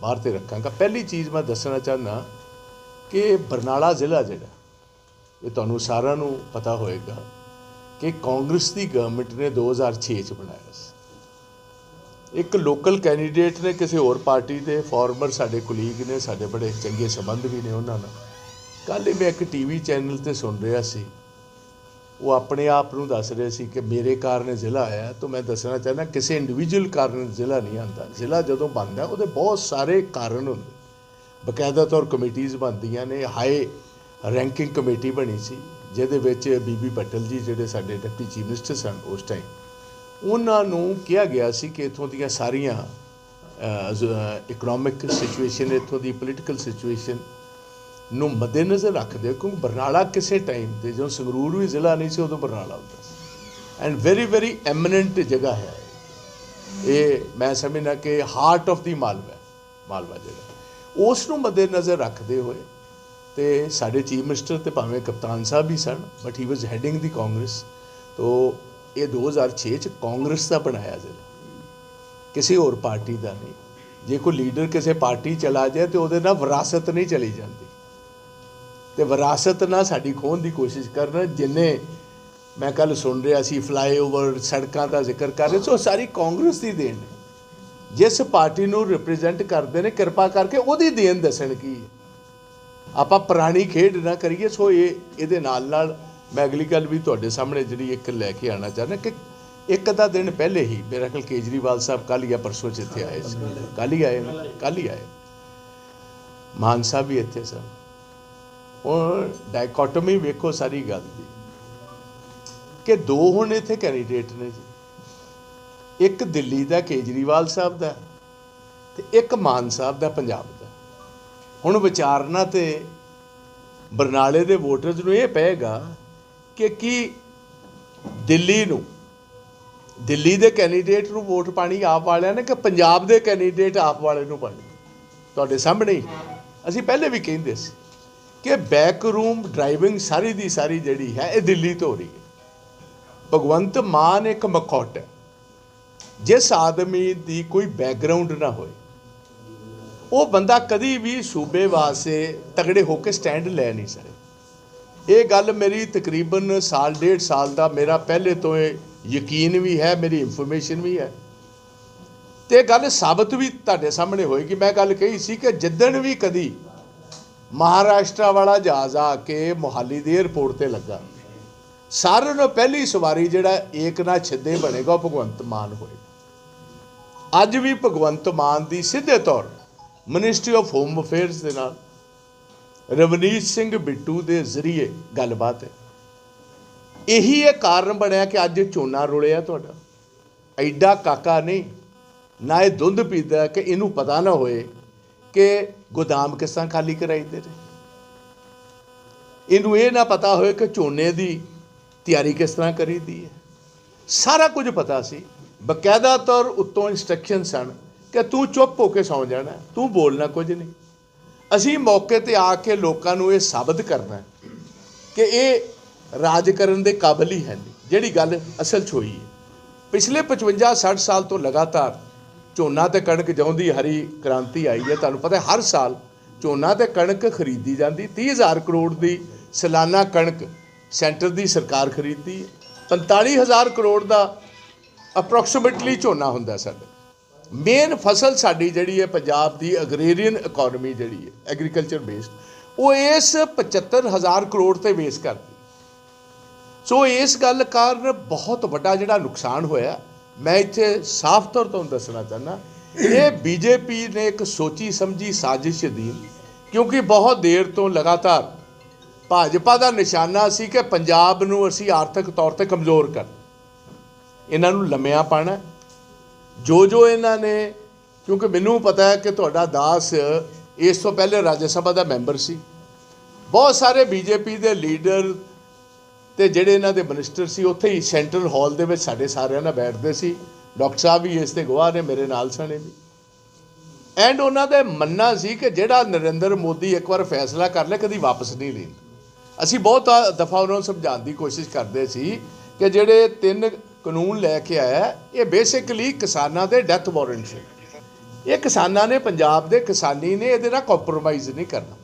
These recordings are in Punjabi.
ਬਾਹਰ ਤੇ ਰੱਖਾਂਗਾ ਪਹਿਲੀ ਚੀਜ਼ ਮੈਂ ਦੱਸਣਾ ਚਾਹੁੰਦਾ ਕਿ ਬਰਨਾਲਾ ਜ਼ਿਲ੍ਹਾ ਜਿਹੜਾ, ਇਹ ਤੁਹਾਨੂੰ ਸਾਰਿਆਂ ਨੂੰ ਪਤਾ ਹੋਏਗਾ ਕਿ ਕਾਂਗਰਸ ਦੀ ਗਵਰਨਮੈਂਟ ਨੇ 2006 ਚ ਬਣਾਇਆ ਸੀ। ਇੱਕ ਲੋਕਲ ਕੈਂਡੀਡੇਟ ਨੇ ਕਿਸੇ ਹੋਰ ਪਾਰਟੀ ਦੇ ਫਾਰਮਰ ਸਾਡੇ ਕੁਲੀਗ ਨੇ, ਸਾਡੇ ਬੜੇ ਚੰਗੇ ਸੰਬੰਧ ਵੀ ਨੇ ਉਹਨਾਂ ਨਾਲ। ਕੱਲ੍ਹ ਹੀ ਮੈਂ ਇੱਕ ਟੀਵੀ ਚੈਨਲ ਤੇ ਸੁਣ ਰਿਹਾ ਸੀ ਉਹ ਆਪਣੇ ਆਪ ਨੂੰ ਦੱਸ ਰਹੇ ਸੀ ਕਿ ਮੇਰੇ ਕਾਰਨ ਜ਼ਿਲ੍ਹਾ ਆਇਆ ਤਾਂ ਮੈਂ ਦੱਸਣਾ ਚਾਹੁੰਦਾ ਕਿਸੇ ਇੰਡੀਵਿਜੂਅਲ ਕਾਰਨ ਜ਼ਿਲ੍ਹਾ ਨਹੀਂ ਆਉਂਦਾ। ਜ਼ਿਲ੍ਹਾ ਜਦੋਂ ਬਣਦਾ, ਉਹਦੇ ਬਹੁਤ ਸਾਰੇ ਕਾਰਨ ਹੁੰਦੇ। ਬਕਾਇਦਾ ਤੌਰ ਕਮੇਟੀਆਂ ਬਣਦੀਆਂ ਨੇ, ਹਾਈ ਰੈਂਕਿੰਗ ਕਮੇਟੀ ਬਣੀ ਸੀ, ਜਿਹਦੇ ਵਿੱਚ ਬੀਬੀ ਪਟਲ ਜੀ ਜਿਹੜੇ ਸਾਡੇ ਡਿਪਟੀ ਚੀਫ ਮਿਨਿਸਟਰ ਸਨ ਉਸ ਟਾਈਮ ਉਹਨਾਂ ਨੂੰ ਕਿਹਾ ਗਿਆ ਸੀ ਕਿ ਇਥੋਂ ਦੀਆਂ ਸਾਰੀਆਂ ਇਕਨੋਮਿਕ ਸਿਚੁਏਸ਼ਨ ਇਥੋਂ ਦੀ ਪੋਲੀਟੀਕਲ ਸਿਚੁਏਸ਼ਨ ਨੂੰ ਮੱਦੇਨਜ਼ਰ ਰੱਖਦੇ ਹੋਏ, ਕਿਉਂਕਿ ਬਰਨਾਲਾ ਕਿਸੇ ਟਾਈਮ ਤੇ ਜਦੋਂ ਸੰਗਰੂਰ ਵੀ ਜ਼ਿਲ੍ਹਾ ਨਹੀਂ ਸੀ ਉਦੋਂ ਬਰਨਾਲਾ ਹੁੰਦਾ ਸੀ। ਐਂਡ ਵੈਰੀ ਵੈਰੀ ਐਮਨੈਂਟ ਜਗ੍ਹਾ ਹੈ ਇਹ। ਮੈਂ ਸਮਝਣਾ ਕਿ heart of the Malwa Malwa ਜਿਹੜਾ ਉਸ ਨੂੰ ਮੱਦੇਨਜ਼ਰ ਰੱਖਦੇ ਹੋਏ ਤੇ ਸਾਡੇ ਚੀਫ ਮਿਨਿਸਟਰ ਤੇ ਭਾਵੇਂ ਕਪਤਾਨ ਸਾਹਿਬ ਵੀ ਸਨ but he was heading the Congress ਤੋ ਇਹ 2006 ਚ ਕਾਂਗਰਸ ਦਾ ਬਣਾਇਆ ਜ਼ਿਲ੍ਹਾ। ਕਿਸੇ ਹੋਰ ਪਾਰਟੀ ਦਾ ਨਹੀਂ। ਜੇ ਕੋਈ ਲੀਡਰ ਕਿਸੇ ਪਾਰਟੀ ਚਲਾ ਜਾਏ ਤੇ ਉਹਦੇ ਨਾਲ ਵਿਰਾਸਤ ਨਹੀਂ ਚਲੀ ਜਾਂਦੀ। ਤੇ ਵਿਰਾਸਤ ਨਾਲ ਸਾਡੀ ਖੋਹਣ ਦੀ ਕੋਸ਼ਿਸ਼ ਕਰਨ, ਜਿੰਨੇ ਮੈਂ ਕੱਲ ਸੁਣ ਰਿਹਾ ਸੀ ਫਲਾਈਓਵਰ ਸੜਕਾਂ ਦਾ ਜ਼ਿਕਰ ਕਰ ਰਹੇ ਸੋ ਸਾਰੀ ਕਾਂਗਰਸ ਦੀ ਦੇਣ ਜਿਸ ਪਾਰਟੀ ਨੂੰ ਰਿਪਰੈਜ਼ੈਂਟ ਕਰਦੇ ਨੇ, ਕਿਰਪਾ ਕਰਕੇ ਉਹਦੀ ਦੇਣ ਦੱਸਣ ਕੀ ਆਪਾਂ ਪੁਰਾਣੀ ਖੇਡ ਨਾ ਕਰੀਏ, ਸੋ ਇਹ, ਇਹਦੇ ਨਾਲ ਨਾਲ ਮੈਂ ਅਗਲੀ ਗੱਲ ਵੀ ਤੁਹਾਡੇ ਸਾਹਮਣੇ ਜਿਹੜੀ ਇੱਕ ਲੈ ਕੇ ਆਣਾ ਚਾਹੁੰਦਾ ਕਿ ਇੱਕ ਦਾ ਦਿਨ ਪਹਿਲੇ ਹੀ ਮੇਰਾ ਖਿਆਲ ਕੇਜਰੀਵਾਲ ਸਾਹਿਬ ਕੱਲ ਜਾਂ ਪਰਸੋਂ ਚ ਇੱਥੇ ਆਏ ਸੀ। ਕੱਲ ਹੀ ਆਏ ਕੱਲ ਹੀ ਆਏ ਮਾਨ ਸਾਹਿਬ ਵੀ ਇੱਥੇ ਸਨ। ਹੁਣ ਡਾਇਕੋਟਮੀ ਵੇਖੋ ਸਾਰੀ ਗੱਲ ਦੀ। ਕਿ ਦੋ ਹੁਣ ਇੱਥੇ ਕੈਂਡੀਡੇਟ ਨੇ ਜੀ। ਇੱਕ ਦਿੱਲੀ ਦਾ ਕੇਜਰੀਵਾਲ ਸਾਹਿਬ ਦਾ ਤੇ ਇੱਕ ਮਾਨ ਸਾਹਿਬ ਦਾ ਪੰਜਾਬ ਦਾ। ਹੁਣ ਵਿਚਾਰਨਾ ਤੇ ਬਰਨਾਲੇ ਦੇ ਵੋਟਰਸ ਨੂੰ ਇਹ ਪਏਗਾ ਕਿ ਕੀ ਦਿੱਲੀ ਨੂੰ, ਦਿੱਲੀ ਦੇ ਕੈਂਡੀਡੇਟ ਨੂੰ ਵੋਟ ਪਾਣੀ ਆਪ ਵਾਲਿਆਂ ਨੇ ਕਿ ਪੰਜਾਬ ਦੇ ਕੈਂਡੀਡੇਟ ਆਪ ਵਾਲੇ ਨੂੰ ਪਾਣੀ? ਤੁਹਾਡੇ ਸਾਹਮਣੇ ਹੀ। ਅਸੀਂ ਪਹਿਲੇ ਵੀ ਕਹਿੰਦੇ ਸੀ। ਕਿ ਬੈਕ ਰੂਮ ਡਰਾਈਵਿੰਗ ਸਾਰੀ ਦੀ ਸਾਰੀ ਜਿਹੜੀ ਹੈ, ਇਹ ਦਿੱਲੀ ਤੋਂ ਹੋ ਰਹੀ ਹੈ। ਭਗਵੰਤ ਮਾਨ ਇੱਕ ਮਖੌਟ ਹੈ। ਜਿਸ ਆਦਮੀ ਦੀ ਕੋਈ ਬੈਕਗ੍ਰਾਉਂਡ ਨਾ ਹੋਏ, ਉਹ ਬੰਦਾ ਕਦੀ ਵੀ ਸੂਬੇ ਵਾਸਤੇ ਤਗੜੇ ਹੋ ਕੇ ਸਟੈਂਡ ਲੈ ਨਹੀਂ ਸਕੇ। ਇਹ ਗੱਲ ਮੇਰੀ ਤਕਰੀਬਨ ਸਾਲ, ਡੇਢ ਸਾਲ ਦਾ ਮੇਰਾ ਪਹਿਲੇ ਤੋਂ ਇਹ ਯਕੀਨ ਵੀ ਹੈ, ਮੇਰੀ ਇਨਫੋਰਮੇਸ਼ਨ ਵੀ ਹੈ। ਤੇ ਗੱਲ ਸਾਬਤ ਵੀ ਤੁਹਾਡੇ ਸਾਹਮਣੇ ਹੋਏਗੀ। ਮੈਂ ਗੱਲ ਕਹੀ ਸੀ ਕਿ ਜਿੱਦਣ ਵੀ ਕਦੀ ਮਹਾਰਾਸ਼ਟਰ ਵਾਲਾ ਜਹਾਜ਼ ਆ ਕੇ ਮੋਹਾਲੀ ਦੇ 에ਅਰਪੋਰਟ ਤੇ ਲੱਗਾ। ਸਾਰਿਆਂ ਨੂੰ ਪਹਿਲੀ ਸਵਾਰੀ ਜਿਹੜਾ ਏਕ ਨਾ ਛਿੱਦੇ ਬਣੇਗਾ, ਉਹ ਭਗਵੰਤ ਮਾਨ ਹੋਏਗਾ ਅੱਜ ਵੀ ਭਗਵੰਤ ਮਾਨ ਦੀ ਸਿੱਧੇ ਤੌਰ ਮਿਨਿਸਟਰੀ ਆਫ ਹੋਮ ਅਫੇਅਰਸ ਦੇ ਨਾਲ ਰਵਨੀਤ ਸਿੰਘ ਬਿੱਟੂ ਦੇ ਜ਼ਰੀਏ ਗੱਲਬਾਤ ਹੈ। ਇਹੀ ਇਹ ਕਾਰਨ ਬਣਿਆ ਕਿ ਅੱਜ ਝੋਨਾ ਰੁਲਿਆ ਤੁਹਾਡਾ। ਐਡਾ ਕਾਕਾ ਨਹੀਂ, ਨਾ ਇਹ ਦੁੱਧ ਪੀਦਾ ਕਿ ਇਹਨੂੰ ਪਤਾ ਨਾ ਹੋਏ ਕਿ ਗੋਦਾਮ ਕਿਸ ਤਰ੍ਹਾਂ ਖਾਲੀ ਕਰਾਈਦੇ ਨੇ? ਇਹਨੂੰ ਇਹ ਨਾ ਪਤਾ ਹੋਏ ਕਿ ਝੋਨੇ ਦੀ ਤਿਆਰੀ ਕਿਸ ਤਰ੍ਹਾਂ ਕਰੀਦੀ ਹੈ। ਸਾਰਾ ਕੁਝ ਪਤਾ ਸੀ। ਬਕਾਇਦਾ ਤੌਰ ਉੱਤੋਂ ਇਨਸਟਰਕਸ਼ਨ ਸਨ ਕਿ ਤੂੰ ਚੁੱਪ ਹੋ ਕੇ ਸੌਂ ਜਾਣਾ, ਤੂੰ ਬੋਲਣਾ ਕੁਝ ਨਹੀਂ। ਅਸੀਂ ਮੌਕੇ ਤੇ ਆ ਕੇ ਲੋਕਾਂ ਨੂੰ ਇਹ ਸਾਬਤ ਕਰਨਾ ਕਿ ਇਹ ਰਾਜ ਕਰਨ ਦੇ ਕਾਬਿਲ ਹੀ ਹੈ ਨਹੀਂ, ਜਿਹੜੀ ਗੱਲ ਅਸਲ 'ਚ ਹੋਈ ਹੈ। ਪਿਛਲੇ 55 60 ਸਾਲ ਤੋਂ ਲਗਾਤਾਰ ਝੋਨਾ ਤੇ ਕਣਕ ਜਾਉਂਦੀ ਹਰੀ ਕ੍ਰਾਂਤੀ ਆਈ ਹੈ, ਤੁਹਾਨੂੰ ਪਤਾ ਹਰ ਸਾਲ ਝੋਨਾ ਤੇ ਕਣਕ ਖਰੀਦੀ ਜਾਂਦੀ। 30000 ਕਰੋੜ ਦੀ ਸਾਲਾਨਾ ਕਣਕ ਸੈਂਟਰ ਦੀ ਸਰਕਾਰ ਖਰੀਦਦੀ ਹੈ। 45000 ਕਰੋੜ ਦਾ ਅਪਰੋਕਸੀਮੇਟਲੀ ਝੋਨਾ ਹੁੰਦਾ ਸਾਡਾ। ਮੇਨ ਫਸਲ ਸਾਡੀ ਜਿਹੜੀ ਹੈ ਪੰਜਾਬ ਦੀ ਅਗਰੇਰੀਅਨ ਇਕਨੋਮੀ ਜਿਹੜੀ ਹੈ ਐਗਰੀਕਲਚਰ ਬੇਸਡ ਉਹ ਇਸ 75000 ਕਰੋੜ ਤੇ ਬੇਸ ਕਰਦੀ। ਸੋ ਇਸ ਗੱਲ ਕਾਰਨ ਬਹੁਤ ਵੱਡਾ ਜਿਹੜਾ ਨੁਕਸਾਨ ਹੋਇਆ ਮੈਂ ਇੱਥੇ ਸਾਫ਼ ਤੌਰ ਤੋਂ ਦੱਸਣਾ ਚਾਹੁੰਦਾ, ਇਹ ਬੀਜੇਪੀ ਨੇ ਇੱਕ ਸੋਚੀ ਸਮਝੀ ਸਾਜ਼ਿਸ਼ ਦੀ, ਕਿਉਂਕਿ ਬਹੁਤ ਦੇਰ ਤੋਂ ਲਗਾਤਾਰ ਭਾਜਪਾ ਦਾ ਨਿਸ਼ਾਨਾ ਸੀ ਕਿ ਪੰਜਾਬ ਨੂੰ ਅਸੀਂ ਆਰਥਿਕ ਤੌਰ ਤੇ ਕਮਜ਼ੋਰ ਕਰ। ਇਹਨਾਂ ਨੂੰ ਲੰਮਿਆ ਪਾਣਾ। ਜੋ ਜੋ ਇਹਨਾਂ ਨੇ, ਕਿਉਂਕਿ ਮੈਨੂੰ ਪਤਾ ਹੈ ਕਿ ਤੁਹਾਡਾ ਦਾਸ ਇਸ ਤੋਂ ਪਹਿਲੇ ਰਾਜ ਸਭਾ ਦਾ ਮੈਂਬਰ ਸੀ। ਬਹੁਤ ਸਾਰੇ ਬੀਜੇਪੀ ਦੇ ਲੀਡਰ ਤੇ ਜਿਹੜੇ ਇਹਨਾਂ ਦੇ ਮਿਨਿਸਟਰ ਸੀ, ਉੱਥੇ ਹੀ ਸੈਂਟਰਲ ਹਾਲ ਦੇ ਵਿੱਚ ਸਾਡੇ ਸਾਰਿਆਂ ਨਾਲ ਬੈਠਦੇ ਸੀ। ਡਾਕਟਰ ਸਾਹਿਬ ਵੀ ਇਸ ਤੇ ਗਵਾਹ ਨੇ, ਮੇਰੇ ਨਾਲ ਸਣੇ ਵੀ। ਐਂਡ ਉਹਨਾਂ ਦਾ ਮੰਨਣਾ ਸੀ ਕਿ ਜਿਹੜਾ ਨਰਿੰਦਰ ਮੋਦੀ ਇੱਕ ਵਾਰ ਫੈਸਲਾ ਕਰ ਲੈ, ਕਦੀ ਵਾਪਸ ਨਹੀਂ ਲੈਂਦਾ ਅਸੀਂ ਬਹੁਤ ਦਫਾ ਉਹਨਾਂ ਨੂੰ ਸਮਝਾਉਣ ਦੀ ਕੋਸ਼ਿਸ਼ ਕਰਦੇ ਸੀ ਕਿ ਜਿਹੜੇ ਤਿੰਨ ਕਾਨੂੰਨ ਲੈ ਕੇ ਆਇਆ, ਇਹ ਬੇਸਿਕਲੀ ਕਿਸਾਨਾਂ ਦੇ ਡੈਥ ਵਾਰੰਟ ਸੀ। ਇਹ ਕਿਸਾਨਾਂ ਨੇ, ਪੰਜਾਬ ਦੇ ਕਿਸਾਨੀ ਨੇ, ਇਹਦੇ ਨਾਲ ਕੰਪਰੋਮਾਈਜ਼ ਨਹੀਂ ਕਰਨਾ।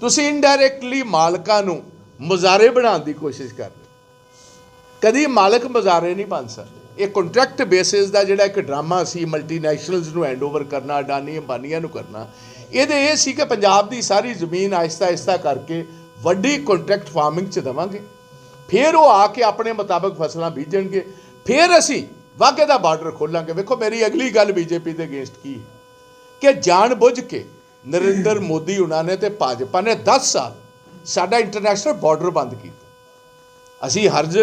ਤੁਸੀਂ ਇਨਡਾਇਰੈਕਟਲੀ ਮਾਲਕਾਂ ਨੂੰ ਮੁਜ਼ਾਰੇ ਬਣਾਉਣ ਦੀ ਕੋਸ਼ਿਸ਼ ਕਰ ਰਹੇ। ਕਦੀ ਮਾਲਕ ਮੁਜ਼ਾਰੇ ਨਹੀਂ ਬਣ ਸਕਦੇ। ਇਹ ਕੰਟਰੈਕਟ ਬੇਸਿਸ ਦਾ ਜਿਹੜਾ ਇੱਕ ਡਰਾਮਾ ਸੀ ਮਲਟੀਨੈਸ਼ਨਲਸ ਨੂੰ ਹੈਂਡਓਵਰ ਕਰਨਾ, ਅਡਾਨੀ ਅੰਬਾਨੀਆਂ ਨੂੰ ਕਰਨਾ, ਇਹਦੇ ਇਹ ਸੀ ਕਿ ਪੰਜਾਬ ਦੀ ਸਾਰੀ ਜ਼ਮੀਨ ਆਹਿਸਤਾ ਆਹਿਸਤਾ ਕਰਕੇ ਵੱਡੀ ਕੰਟਰੈਕਟ ਫਾਰਮਿੰਗ ਚ ਦੇਵਾਂਗੇ। ਫਿਰ ਉਹ ਆ ਕੇ ਆਪਣੇ ਮੁਤਾਬਕ ਫਸਲਾਂ ਬੀਜਣਗੇ। ਫਿਰ ਅਸੀਂ ਵਾਘੇ ਦਾ ਬਾਰਡਰ ਖੋਲਾਂਗੇ। ਵੇਖੋ, ਮੇਰੀ ਅਗਲੀ ਗੱਲ ਬੀਜੇਪੀ ਦੇ ਅਗੇਂਸਟ ਕੀ ਹੈ? ਕਿ ਜਾਣ ਬੁੱਝ ਕੇ ਨਰਿੰਦਰ ਮੋਦੀ ਉਹਨਾਂ ਨੇ ਤੇ ਭਾਜਪਾ ਨੇ 10 ਸਾਲ ਸਾਡਾ ਇੰਟਰਨੈਸ਼ਨਲ ਬਾਰਡਰ ਬੰਦ ਕੀਤਾ। ਅਸੀਂ ਹਰਜ,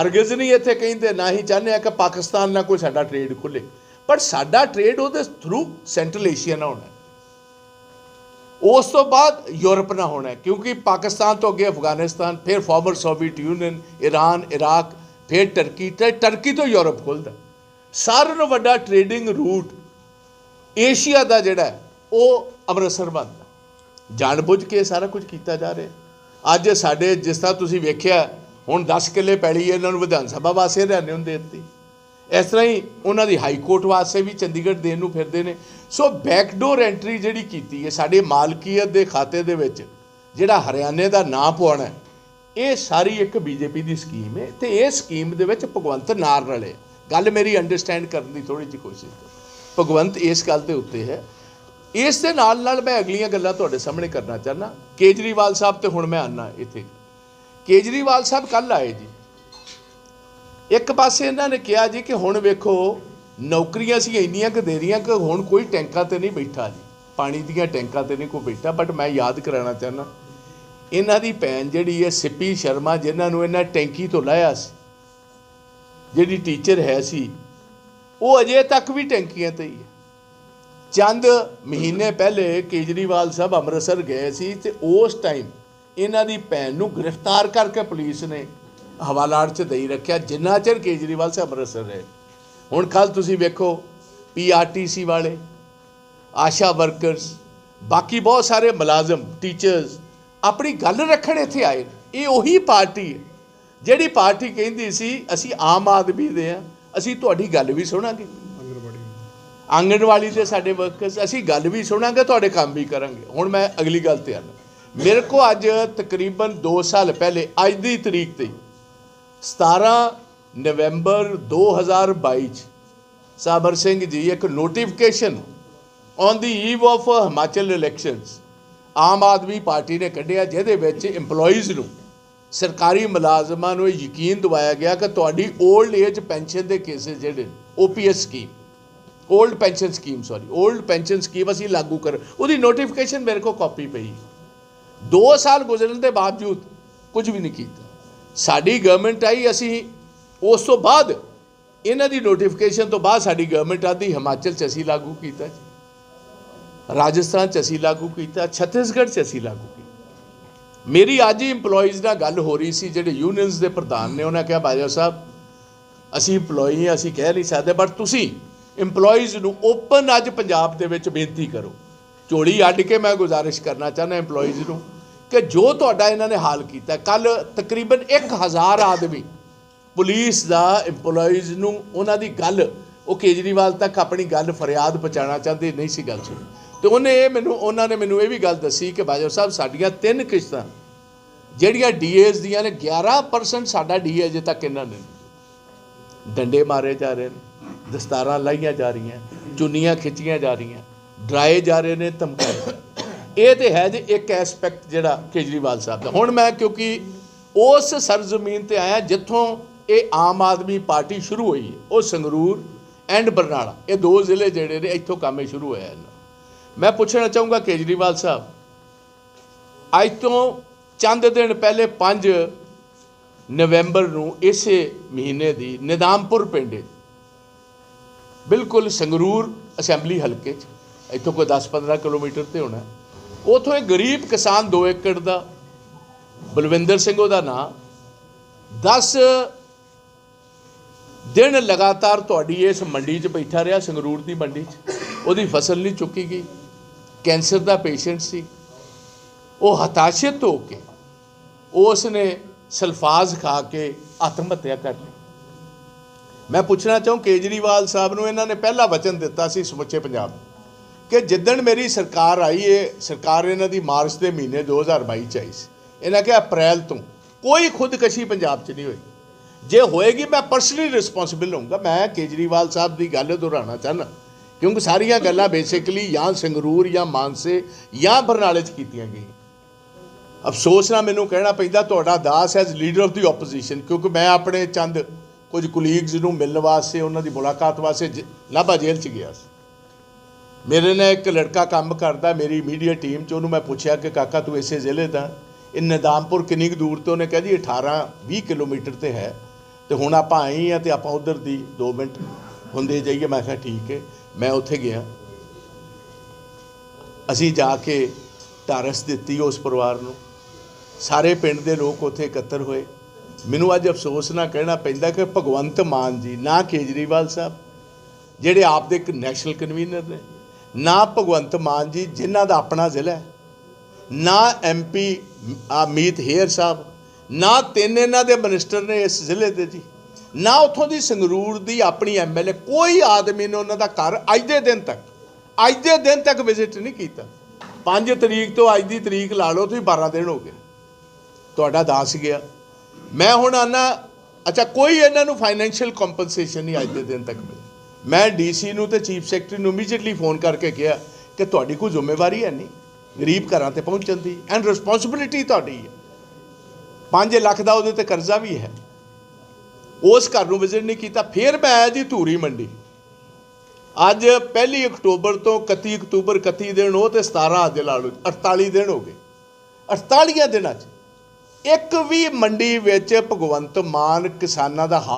ਹਰਗਿਜ਼ ਨਹੀਂ ਇੱਥੇ ਕਹਿੰਦੇ, ਨਾ ਹੀ ਚਾਹੁੰਦੇ ਆ ਕਿ ਪਾਕਿਸਤਾਨ ਨਾਲ ਕੋਈ ਸਾਡਾ ਟ੍ਰੇਡ ਖੁੱਲੇ। ਪਰ ਸਾਡਾ ਟ੍ਰੇਡ ਉਹਦੇ ਥਰੂ ਸੈਂਟਰਲ ਏਸ਼ੀਆ ਨਾਲ ਹੋਣਾ। ਉਸ ਤੋਂ ਬਾਅਦ ਯੂਰਪ ਨਾਲ ਹੋਣਾ ਕਿਉਂਕਿ ਪਾਕਿਸਤਾਨ ਤੋਂ ਅੱਗੇ ਅਫਗਾਨਿਸਤਾਨ, ਫਿਰ former Soviet union Iran Iraq ਫਿਰ ਟਰਕੀ ਤੇ ਟਰਕੀ ਤੋਂ ਯੂਰਪ ਖੁੱਲਦਾ। ਸਾਰਿਆਂ ਨਾਲੋਂ ਵੱਡਾ ਟ੍ਰੇਡਿੰਗ ਰੂਟ ਏਸ਼ੀਆ ਦਾ ਜਿਹੜਾ ਉਹ ਅੰਮ੍ਰਿਤਸਰ ਬਣਦਾ। ਜਾਣਬੁੱਝ ਕੇ ਸਾਰਾ ਕੁਝ ਕੀਤਾ ਜਾ ਰਿਹਾ। ਅੱਜ ਸਾਡੇ ਜਿਸ ਤਰ੍ਹਾਂ ਤੁਸੀਂ ਵੇਖਿਆ, ਹੁਣ 10 ਕਿੱਲੇ ਪੈਲੀ ਇਹਨਾਂ ਨੂੰ ਵਿਧਾਨ ਸਭਾ ਵਾਸਤੇ ਰਹਿਣੇ ਹੁੰਦੇ ਦਿੱਤੀ। ਇਸ ਤਰ੍ਹਾਂ ਹੀ ਉਹਨਾਂ ਦੀ ਹਾਈ ਕੋਰਟ ਵਾਸਤੇ ਵੀ ਚੰਡੀਗੜ੍ਹ ਦੇਣ ਨੂੰ ਫਿਰਦੇ ਨੇ। ਸੋ ਬੈਕਡੋਰ ਐਂਟਰੀ ਜਿਹੜੀ ਕੀਤੀ ਹੈ, ਸਾਡੇ ਮਾਲਕੀਅਤ ਦੇ ਖਾਤੇ ਦੇ ਵਿੱਚ, ਜਿਹੜਾ ਹਰਿਆਣੇ ਦਾ ਨਾਂ ਪਵਾਉਣਾ ਇਹ ਸਾਰੀ ਇੱਕ ਬੀਜੇਪੀ ਦੀ ਸਕੀਮ ਹੈ ਤੇ ਇਹ ਸਕੀਮ ਦੇ ਵਿੱਚ ਭਗਵੰਤ ਨਾਰ ਰਲੇ। ਗੱਲ ਮੇਰੀ ਅੰਡਰਸਟੈਂਡ ਕਰਨ ਦੀ ਥੋੜੀ ਜਿਹੀ ਕੋਸ਼ਿਸ਼ ਕਰੋ। ਭਗਵੰਤ ਇਸ ਗੱਲ ਦੇ ਉੱਤੇ ਹੈ ਇਸ ਦੇ ਨਾਲ ਨਾਲ ਮੈਂ ਅਗਲੀਆਂ ਗੱਲਾਂ ਤੁਹਾਡੇ ਸਾਹਮਣੇ ਕਰਨਾ ਚਾਹਨਾ ਕੇਜਰੀਵਾਲ ਸਾਹਿਬ ਤੇ ਹੁਣ ਮੈਂ ਆਨਾ ਇੱਥੇ। ਕੇਜਰੀਵਾਲ ਸਾਹਿਬ ਕੱਲ ਆਏ ਜੀ। ਇੱਕ ਪਾਸੇ ਇਹਨਾਂ ਨੇ ਕਿਹਾ ਜੀ ਕਿ ਹੁਣ ਵੇਖੋ, ਨੌਕਰੀਆਂ ਸੀ ਇੰਨੀਆਂ ਕਿ ਦੇ ਰਹੀਆਂ ਕਿ ਹੁਣ ਕੋਈ ਟੈਂਕਾਂ ਤੇ ਨਹੀਂ ਬੈਠਾ ਜੀ। ਪਾਣੀ ਦੀਆਂ ਟੈਂਕਾਂ ਤੇ ਨਹੀਂ ਕੋਈ ਬੈਠਾ ਬਟ ਮੈਂ ਯਾਦ ਕਰਾਉਣਾ ਚਾਹੁੰਦਾ। ਇਹਨਾਂ ਦੀ ਭੈਣ ਜਿਹੜੀ ਹੈ ਸਿੱਪੀ ਸ਼ਰਮਾ, ਜਿਨ੍ਹਾਂ ਨੂੰ ਇਹਨਾਂ ਟੈਂਕੀ ਤੋਂ ਲਾਇਆ ਸੀ, ਜਿਹੜੀ ਟੀਚਰ ਹੈ ਸੀ, ਉਹ ਅਜੇ ਤੱਕ ਵੀ ਟੈਂਕੀਆਂ ਤੇ ਹੀ ਹੈ। ਚੰਦ ਮਹੀਨੇ ਪਹਿਲੇ ਕੇਜਰੀਵਾਲ ਸਾਹਿਬ ਅੰਮ੍ਰਿਤਸਰ ਗਏ ਸੀ ਤੇ ਉਸ ਟਾਈਮ ਇਹਨਾਂ ਦੀ ਭੈਣ ਨੂੰ ਗ੍ਰਿਫਤਾਰ ਕਰਕੇ ਪੁਲਿਸ ਨੇ ਹਵਾਲਾੜ 'ਚ ਦੇਈ ਰੱਖਿਆ, ਜਿੰਨਾ ਚਿਰ ਕੇਜਰੀਵਾਲ ਸਾਹਿਬ ਅੰਮ੍ਰਿਤਸਰ ਰਹੇ। ਹੁਣ ਕੱਲ ਤੁਸੀਂ ਵੇਖੋ ਪੀਆਰਟੀਸੀ ਵਾਲੇ, ਆਸ਼ਾ ਵਰਕਰਸ ਬਾਕੀ ਬਹੁਤ ਸਾਰੇ ਮੁਲਾਜ਼ਮ ਟੀਚਰਸ ਆਪਣੀ ਗੱਲ ਰੱਖਣ ਇੱਥੇ ਆਏ ਇਹ ਉਹੀ ਪਾਰਟੀ ਹੈ, ਜਿਹੜੀ ਪਾਰਟੀ ਕਹਿੰਦੀ ਸੀ, ਅਸੀਂ ਆਮ ਆਦਮੀ ਦੇ ਆ ਅਸੀਂ ਤੁਹਾਡੀ ਗੱਲ ਵੀ ਸੁਣਾਂਗੇ। ਆਂਗਣਵਾੜੀ ਦੇ ਸਾਡੇ ਵਰਕਰਸ ਅਸੀਂ ਗੱਲ ਵੀ ਸੁਣਾਂਗੇ, ਤੁਹਾਡੇ ਕੰਮ ਵੀ ਕਰਾਂਗੇ। ਹੁਣ ਮੈਂ ਅਗਲੀ ਗੱਲ ਤੇ ਆਣਾ ਮੇਰੇ ਕੋ ਅੱਜ ਤਕਰੀਬਨ 2 ਸਾਲ ਪਹਿਲੇ, ਅੱਜ ਦੀ ਤਰੀਕ ਤੇ 17 ਨਵੰਬਰ 2022 ਚ ਸਾਬਰ ਸਿੰਘ ਜੀ ਇੱਕ notification on the eve of Himachal elections Aam Aadmi Party ਨੇ ਕੱਢਿਆ, ਜਿਹਦੇ ਵਿੱਚ EMPLOYEES ਨੂੰ, ਸਰਕਾਰੀ ਮੁਲਾਜ਼ਮਾਂ ਨੂੰ ਯਕੀਨ ਦਿਵਾਇਆ ਗਿਆ ਕਿ ਤੁਹਾਡੀ 올ਡ ਏਜ ਪੈਨਸ਼ਨ ਦੇ ਕੇਸਿਸ ਜਿਹੜੇ OPS scheme old pension scheme sorry old pension scheme ਅਸੀਂ ਲਾਗੂ ਕਰ ਉਹਦੀ ਨੋਟੀਫਿਕੇਸ਼ਨ ਮੇਰੇ ਕੋਲ ਕਾਪੀ ਪਈ। 2 ਸਾਲ ਗੁਜ਼ਰਨ ਦੇ ਬਾਵਜੂਦ ਕੁਝ ਵੀ ਨਹੀਂ ਕੀਤਾ। ਸਾਡੀ ਗਵਰਨਮੈਂਟ ਆਈ, ਅਸੀਂ ਉਸ ਤੋਂ ਬਾਅਦ ਇਹਨਾਂ ਦੀ ਨੋਟੀਫਿਕੇਸ਼ਨ ਤੋਂ ਬਾਅਦ ਸਾਡੀ ਗਵਰਨਮੈਂਟ ਆਦੀ, ਹਿਮਾਚਲ ਚ ਅਸੀਂ ਲਾਗੂ ਕੀਤਾ ਜੀ। ਰਾਜਸਥਾਨ ਚ ਅਸੀਂ ਲਾਗੂ ਕੀਤਾ, ਛੱਤੀਸਗੜ੍ਹ ਚ ਅਸੀਂ ਲਾਗੂ ਕੀਤਾ। ਮੇਰੀ ਅੱਜ ਹੀ EMPLOYEES ਨਾਲ ਗੱਲ ਹੋ ਰਹੀ ਸੀ, ਜਿਹੜੇ ਯੂਨੀਅਨਸ ਦੇ ਪ੍ਰਧਾਨ ਨੇ, ਉਹਨਾਂ ਕਿਹਾ ਬਾਜਵਾ ਸਾਹਿਬ, ਅਸੀਂ EMPLOYEE ਹਾਂ, ਅਸੀਂ ਕਹਿ ਨਹੀਂ ਸਕਦੇ ਬਟ ਤੁਸੀਂ EMPLOYEES ਨੂੰ ਓਪਨ ਅੱਜ ਪੰਜਾਬ ਦੇ ਵਿੱਚ ਬੇਨਤੀ ਕਰੋ। ਝੋਲੀ ਅੱਡ ਕੇ ਮੈਂ ਗੁਜ਼ਾਰਿਸ਼ ਕਰਨਾ ਚਾਹੁੰਦਾ EMPLOYEES ਨੂੰ ਕਿ ਜੋ ਤੁਹਾਡਾ ਇਹਨਾਂ ਨੇ ਹਾਲ ਕੀਤਾ ਕੱਲ ਤਕਰੀਬਨ 1000 ਆਦਮੀ ਪੁਲਿਸ ਦਾ EMPLOYEES ਨੂੰ ਉਹਨਾਂ ਦੀ ਗੱਲ, ਉਹ ਕੇਜਰੀਵਾਲ ਤੱਕ ਆਪਣੀ ਗੱਲ ਫਰਿਆਦ ਪਹੁੰਚਾਉਣਾ ਚਾਹੁੰਦੇ, ਨਹੀਂ ਸੀ ਗੱਲ ਸੁਣੀ। ਤੇ ਉਹਨੇ ਇਹ ਮੈਨੂੰ, ਉਹਨਾਂ ਨੇ ਮੈਨੂੰ ਇਹ ਵੀ ਗੱਲ ਦੱਸੀ ਕਿ ਬਾਜਵਾ ਸਾਹਿਬ, ਸਾਡੀਆਂ ਤਿੰਨ ਕਿਸ਼ਤਾਂ, ਜਿਹੜੀਆਂ ਡੀਏਜ਼ ਦੀਆਂ ਨੇ 11% ਸਾਡਾ ਡੀਏ ਅਜੇ ਤੱਕ ਇਹਨਾਂ ਨੇ ਡੰਡੇ ਮਾਰੇ ਜਾ ਰਹੇ ਨੇ। ਦਸਤਾਰਾਂ ਲਾਈਆਂ ਜਾ ਰਹੀਆਂ, ਚੁੰਨੀਆਂ ਖਿੱਚੀਆਂ ਜਾ ਰਹੀਆਂ, ਡਰਾਏ ਜਾ ਰਹੇ ਨੇ ਧਮਕਾਏ ਇਹ ਤੇ ਹੈ ਜੇ, ਇੱਕ ਐਸਪੈਕਟ ਜਿਹੜਾ ਕੇਜਰੀਵਾਲ ਸਾਹਿਬ ਦਾ। ਹੁਣ ਮੈਂ ਕਿਉਂਕਿ ਉਸ ਸਰਜ਼ਮੀਨ ਤੇ ਆਇਆ, ਜਿੱਥੋਂ ਇਹ ਆਮ ਆਦਮੀ ਪਾਰਟੀ ਸ਼ੁਰੂ ਹੋਈ ਹੈ ਉਹ ਸੰਗਰੂਰ ਐਂਡ ਬਰਨਾਲਾ। ਇਹ ਦੋ ਜ਼ਿਲ੍ਹੇ ਜਿਹੜੇ ਨੇ, ਇੱਥੋਂ ਕੰਮ ਇਹ ਸ਼ੁਰੂ ਹੋਇਆ ਇਹਨਾਂ ਮੈਂ ਪੁੱਛਣਾ ਚਾਹੂੰਗਾ ਕੇਜਰੀਵਾਲ ਸਾਹਿਬ, ਅੱਜ ਤੋਂ ਚੰਦ ਦਿਨ ਪਹਿਲੇ 5 ਨਵੰਬਰ ਨੂੰ ਇਸੇ ਮਹੀਨੇ ਦੀ ਨਿਦਾਮਪੁਰ ਪਿੰਡ ਬਿਲਕੁਲ ਸੰਗਰੂਰ ਅਸੈਂਬਲੀ ਹਲਕੇ 'ਚ। ਇੱਥੋਂ ਕੋਈ 10-15 ਕਿਲੋਮੀਟਰ ਤੇ ਹੋਣਾ। ਉਥੋਂ ਇੱਕ ਗਰੀਬ ਕਿਸਾਨ 2 ਏਕੜ ਦਾ, ਬਲਵਿੰਦਰ ਸਿੰਘ ਉਹਦਾ ਨਾਂ। 10 ਦਿਨ ਲਗਾਤਾਰ ਤੁਹਾਡੀ ਇਸ ਮੰਡੀ 'ਚ ਬੈਠਾ ਰਿਹਾ, ਸੰਗਰੂਰ ਦੀ ਮੰਡੀ 'ਚ। ਉਹਦੀ ਫਸਲ ਨਹੀਂ ਚੁੱਕੀ ਗਈ। ਕੈਂਸਰ ਦਾ ਪੇਸ਼ੈਂਟ ਸੀ। ਉਹ ਹਤਾਸ਼ਿਤ ਹੋ ਕੇ ਉਸ ਨੇ ਸਲਫਾਜ਼ ਖਾ ਕੇ ਆਤਮ ਹੱਤਿਆ ਕਰ ਲਈ ਮੈਂ ਪੁੱਛਣਾ ਚਾਹੂੰ ਕੇਜਰੀਵਾਲ ਸਾਹਿਬ ਨੂੰ ਇਹਨਾਂ ਨੇ ਪਹਿਲਾ ਵਚਨ ਦਿੱਤਾ ਸੀ ਸਮੁੱਚੇ ਪੰਜਾਬ ਕਿ ਜਿੱਦਣ ਮੇਰੀ ਸਰਕਾਰ ਆਈ ਏ ਸਰਕਾਰ ਇਹਨਾਂ ਦੀ ਮਾਰਚ ਦੇ ਮਹੀਨੇ 2022 ਚ ਆਈ ਸੀ। ਇਹਨਾਂ ਕਿਹਾ ਅਪ੍ਰੈਲ ਤੋਂ। ਕੋਈ ਖੁਦਕਸ਼ੀ ਪੰਜਾਬ 'ਚ ਨਹੀਂ ਹੋਈ। ਜੇ ਹੋਏਗੀ, ਮੈਂ ਪਰਸਨਲੀ ਰਿਸਪੌਂਸਿਬਲ ਹੋਊਂਗਾ। ਮੈਂ ਕੇਜਰੀਵਾਲ ਸਾਹਿਬ ਦੀ ਗੱਲ ਦੁਹਰਾਉਣਾ ਚਾਹੁੰਦਾ। ਕਿਉਂਕਿ ਸਾਰੀਆਂ ਗੱਲਾਂ ਬੇਸਿਕਲੀ ਜਾਂ ਸੰਗਰੂਰ ਜਾਂ ਮਾਨਸੇ ਜਾਂ ਬਰਨਾਲੇ 'ਚ ਕੀਤੀਆਂ ਗਈਆਂ। ਅਫਸੋਸ ਨਾਲ ਮੈਨੂੰ ਕਹਿਣਾ ਪੈਂਦਾ, ਤੁਹਾਡਾ ਦਾਸ as leader of the opposition ਕਿਉਂਕਿ ਮੈਂ ਆਪਣੇ ਚੰਦ ਕੁਝ ਕੁਲੀਗਸ ਨੂੰ ਮਿਲਣ ਵਾਸਤੇ, ਉਹਨਾਂ ਦੀ ਮੁਲਾਕਾਤ ਵਾਸਤੇ ਜ- ਨਾਭਾ ਜੇਲ੍ਹ 'ਚ ਗਿਆ ਸੀ। ਮੇਰੇ ਨਾਲ ਇੱਕ ਲੜਕਾ ਕੰਮ ਕਰਦਾ, ਮੇਰੀ ਮੀਡੀਆ ਟੀਮ 'ਚ, ਉਹਨੂੰ ਮੈਂ ਪੁੱਛਿਆ ਕਿ ਕਾਕਾ ਤੂੰ ਇਸੇ ਜ਼ਿਲ੍ਹੇ ਦਾ? ਇਹ ਨਿਦਾਮਪੁਰ ਕਿੰਨੀ ਕੁ ਦੂਰ ਤੋਂ? ਉਹਨੇ ਕਿਹਾ ਜੀ 18 20 ਕਿਲੋਮੀਟਰ ਤੇ ਹੈ। ਤੇ ਹੁਣ ਆਪਾਂ ਆਏ ਆ ਤੇ ਆਪਾਂ ਉਧਰ ਦੀ 2 ਮਿੰਟ ਹੁੰਦੇ ਜਾਈਏ। ਮੈਂ ਕਿਹਾ ਠੀਕ ਹੈ ਮੈਂ ਉੱਥੇ ਗਿਆ। ਅਸੀਂ ਜਾ ਕੇ ਤਾਰਸ ਦਿੱਤੀ ਉਸ ਪਰਿਵਾਰ ਨੂੰ। ਸਾਰੇ ਪਿੰਡ ਦੇ ਲੋਕ ਉੱਥੇ ਇਕੱਤਰ ਹੋਏ। ਮੈਨੂੰ ਅੱਜ ਅਫਸੋਸ ਨਾਲ ਕਹਿਣਾ ਪੈਂਦਾ ਕਿ ਭਗਵੰਤ ਮਾਨ ਜੀ, ਨਾ ਕੇਜਰੀਵਾਲ ਸਾਹਿਬ, ਜਿਹੜੇ ਆਪ ਦੇ ਇੱਕ ਨੈਸ਼ਨਲ ਕਨਵੀਨਰ ਨੇ, ਨਾ ਭਗਵੰਤ ਮਾਨ ਜੀ, ਜਿਨ੍ਹਾਂ ਦਾ ਆਪਣਾ ਜ਼ਿਲ੍ਹਾ ਹੈ, ਨਾ ਐਮਪੀ ਅਮੀਤ ਹੇਅਰ ਸਾਹਿਬ, ਨਾ ਤਿੰਨ ਇਹਨਾਂ ਦੇ ਮਿਨਿਸਟਰ ਨੇ ਇਸ ਜ਼ਿਲ੍ਹੇ ਦੇ ਜੀ, ਨਾ ਉੱਥੋਂ ਦੀ ਸੰਗਰੂਰ ਦੀ ਆਪਣੀ ਐਮਐਲਏ ਕੋਈ ਆਦਮੀ ਨੇ ਉਹਨਾਂ ਦਾ ਘਰ ਅੱਜ ਦੇ ਦਿਨ ਤੱਕ, ਅੱਜ ਦੇ ਦਿਨ ਤੱਕ ਵਿਜ਼ਿਟ ਨਹੀਂ ਕੀਤਾ। 5 ਤਰੀਕ ਤੋਂ ਅੱਜ ਦੀ ਤਰੀਕ ਲਾ ਲਓ, ਤੁਸੀਂ 12 ਦਿਨ ਹੋ ਗਏ। ਤੁਹਾਡਾ ਦਾਸ ਗਿਆ। ਮੈਂ ਹੁਣ ਆਨਾ, ਅੱਛਾ, ਕੋਈ ਇਹਨਾਂ ਨੂੰ ਫਾਈਨੈਂਸ਼ੀਅਲ ਕੰਪਨਸੇਸ਼ਨ ਨਹੀਂ ਅੱਜ ਦੇ ਦਿਨ ਤੱਕ ਮਿਲੀ। ਮੈਂ ਡੀਸੀ ਨੂੰ ਤੇ ਚੀਫ ਸੈਕਟਰੀ ਨੂੰ ਇਮੀਡੀਏਟਲੀ ਫੋਨ ਕਰਕੇ ਕਿਹਾ ਕਿ ਤੁਹਾਡੀ ਕੋਈ ਜ਼ਿੰਮੇਵਾਰੀ ਹੈ ਨਹੀਂ, ਗਰੀਬ ਘਰਾਂ ਤੇ ਪਹੁੰਚਣ ਦੀ ਐਂਡ ਰਿਸਪੌਂਸਿਬਿਲਿਟੀ ਤੁਹਾਡੀ ਹੈ। 5 ਲੱਖ ਦਾ ਉਹਦੇ ਤੇ ਕਰਜ਼ਾ ਵੀ ਹੈ। ਉਸ ਘਰ ਨੂੰ ਵਿਜ਼ਿਟ ਨਹੀਂ ਕੀਤਾ, ਫਿਰ ਮੈਂ ਆਇਆ ਜੀ ਧੂਰੀ ਮੰਡੀ। ਅੱਜ ਪਹਿਲੀ ਅਕਤੂਬਰ ਤੋਂ 31 ਅਕਤੂਬਰ 31 ਦਿਨ ਉਹ ਤੇ 17 ਅੱਜ ਲਾ ਲਓ 48 ਦਿਨ ਹੋ ਗਏ। 48 ਦਿਨਾਂ 'ਚ ਇੱਕ ਵੀ ਮੰਡੀ ਵਿੱਚ ਭਗਵੰਤ ਮਾਨ ਕਿਸਾਨਾਂ ਦਾ ਹਾਲ